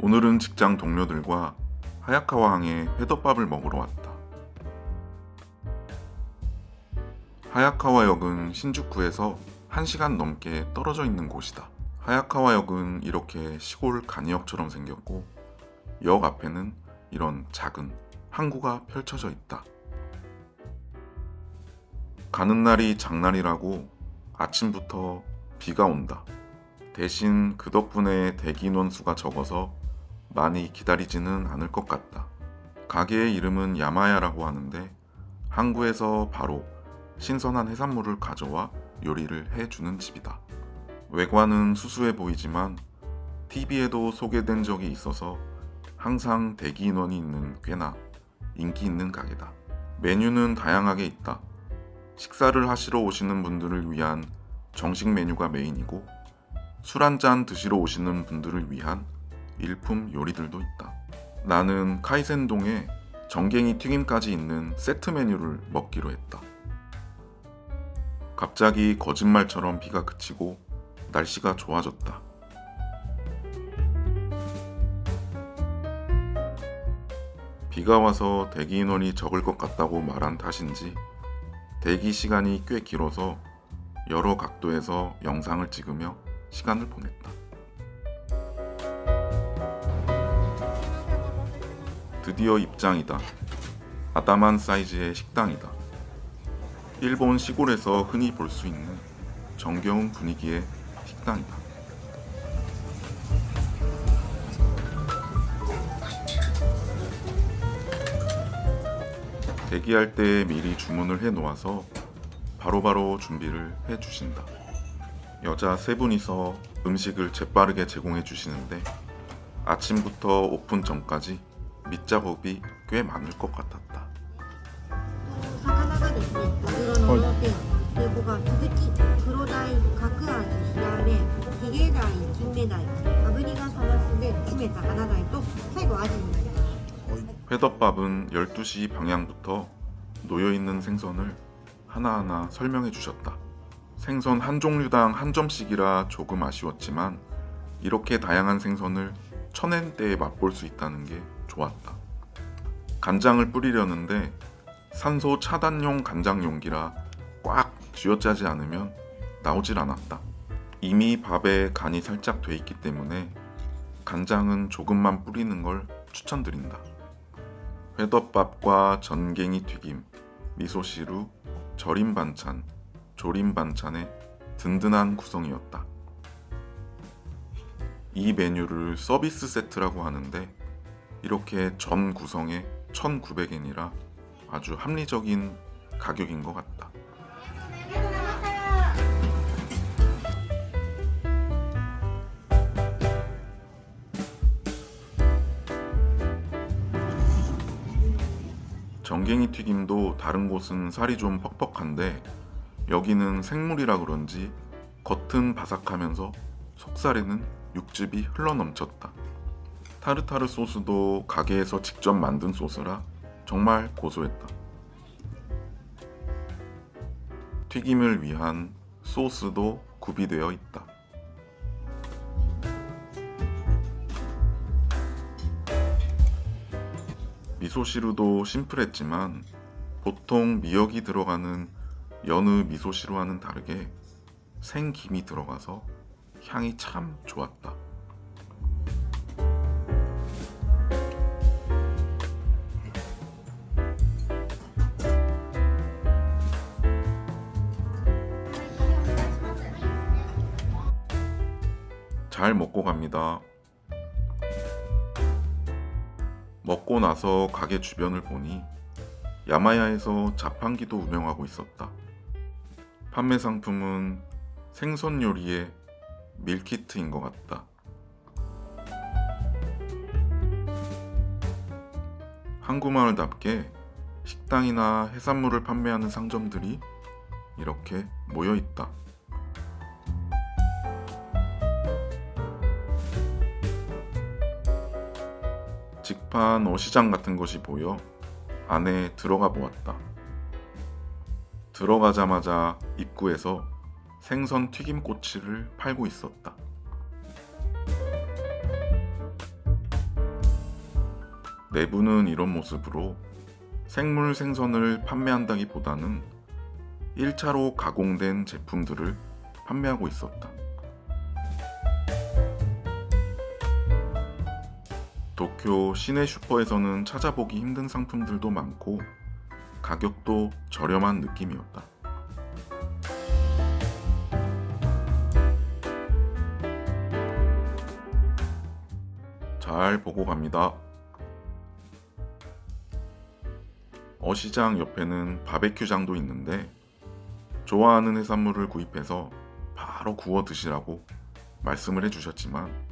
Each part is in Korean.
오늘은 직장 동료들과 하야카와항에 회덮밥을 먹으러 왔다. 하야카와역은 신주쿠에서 1시간 넘게 떨어져 있는 곳이다. 하야카와역은 이렇게 시골 간이역처럼 생겼고 역 앞에는 이런 작은 항구가 펼쳐져 있다. 가는 날이 장날이라고 아침부터 비가 온다. 대신 그 덕분에 대기 인원 수가 적어서 많이 기다리지는 않을 것 같다. 가게의 이름은 야마야라고 하는데 항구에서 바로 신선한 해산물을 가져와 요리를 해주는 집이다. 외관은 수수해 보이지만 TV에도 소개된 적이 있어서 항상 대기 인원이 있는 꽤나 인기 있는 가게다. 메뉴는 다양하게 있다. 식사를 하시러 오시는 분들을 위한 정식 메뉴가 메인이고 술 한 잔 드시러 오시는 분들을 위한 일품 요리들도 있다. 나는 카이센동에 정갱이 튀김까지 있는 세트 메뉴를 먹기로 했다. 갑자기 거짓말처럼 비가 그치고 날씨가 좋아졌다. 비가 와서 대기 인원이 적을 것 같다고 말한 탓인지 대기 시간이 꽤 길어서 여러 각도에서 영상을 찍으며 시간을 보냈다. 드디어 입장이다. 아담한 사이즈의 식당이다. 일본 시골에서 흔히 볼 수 있는 정겨운 분위기의 식당이다. 대기할 때 미리 주문을 해 놓아서 바로바로 준비를 해 주신다. 여자 세 분이서 음식을 재빠르게 제공해 주시는데 아침부터 오픈 전까지 밑작업이 꽤 많을 것 같았다. 어. 회덮밥은 12시 방향부터 놓여있는 생선을 하나하나 설명해 주셨다. 생선 한 종류당 한 점씩이라 조금 아쉬웠지만 이렇게 다양한 생선을 천엔대에 맛볼 수 있다는 게 좋았다. 간장을 뿌리려는데 산소 차단용 간장 용기라 꽉 쥐어짜지 않으면 나오질 않았다. 이미 밥에 간이 살짝 돼 있기 때문에 간장은 조금만 뿌리는 걸 추천드린다. 회덮밥과 전갱이 튀김, 미소시루, 절임 반찬, 조림 반찬의 든든한 구성이었다. 이 메뉴를 서비스 세트라고 하는데 이렇게 전 구성에 1,900엔이라 아주 합리적인 가격인 것 같다. 정갱이 튀김도 다른 곳은 살이 좀 퍽퍽한데 여기는 생물이라 그런지 겉은 바삭하면서 속살에는 육즙이 흘러넘쳤다. 타르타르 소스도 가게에서 직접 만든 소스라 정말 고소했다. 튀김을 위한 소스도 구비되어 있다. 미소시루도 심플했지만 보통 미역이 들어가는 연우 미소시루와는 다르게 생김이 들어가서 향이 참 좋았다. 잘 먹고 갑니다. 먹고 나서 가게 주변을 보니 야마야에서 자판기도 운영하고 있었다. 판매 상품은 생선 요리의 밀키트인 것 같다. 항구마을답게 식당이나 해산물을 판매하는 상점들이 이렇게 모여 있다. 직판 어시장 같은 것이 보여 안에 들어가 보았다. 들어가자마자 입구에서 생선 튀김 꼬치를 팔고 있었다. 내부는 이런 모습으로 생물 생선을 판매한다기보다는 1차로 가공된 제품들을 판매하고 있었다. 도쿄 시내 슈퍼에서는 찾아보기 힘든 상품들도 많고 가격도 저렴한 느낌이었다. 잘 보고 갑니다. 어시장 옆에는 바베큐장도 있는데 좋아하는 해산물을 구입해서 바로 구워 드시라고 말씀을 해주셨지만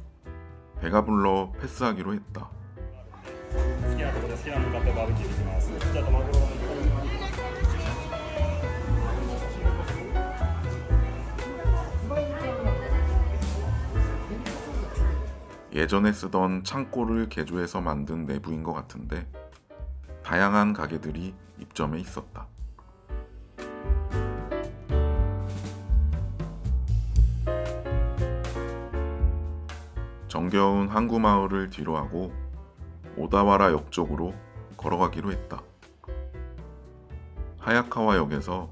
배가 불러 패스하기로 했다. 예전에 쓰던 창고를 개조해서 만든 내부인 것 같은데 다양한 가게들이 입점해 있었다. 정겨운 항구 마을을 뒤로하고 오다와라 역 쪽으로 걸어가기로 했다. 하야카와 역에서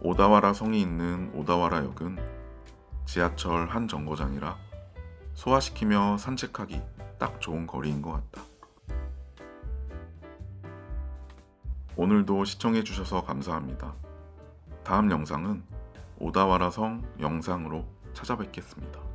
오다와라 성이 있는 오다와라 역은 지하철 한 정거장이라 소화시키며 산책하기 딱 좋은 거리인 것 같다. 오늘도 시청해주셔서 감사합니다. 다음 영상은 오다와라 성 영상으로 찾아뵙겠습니다.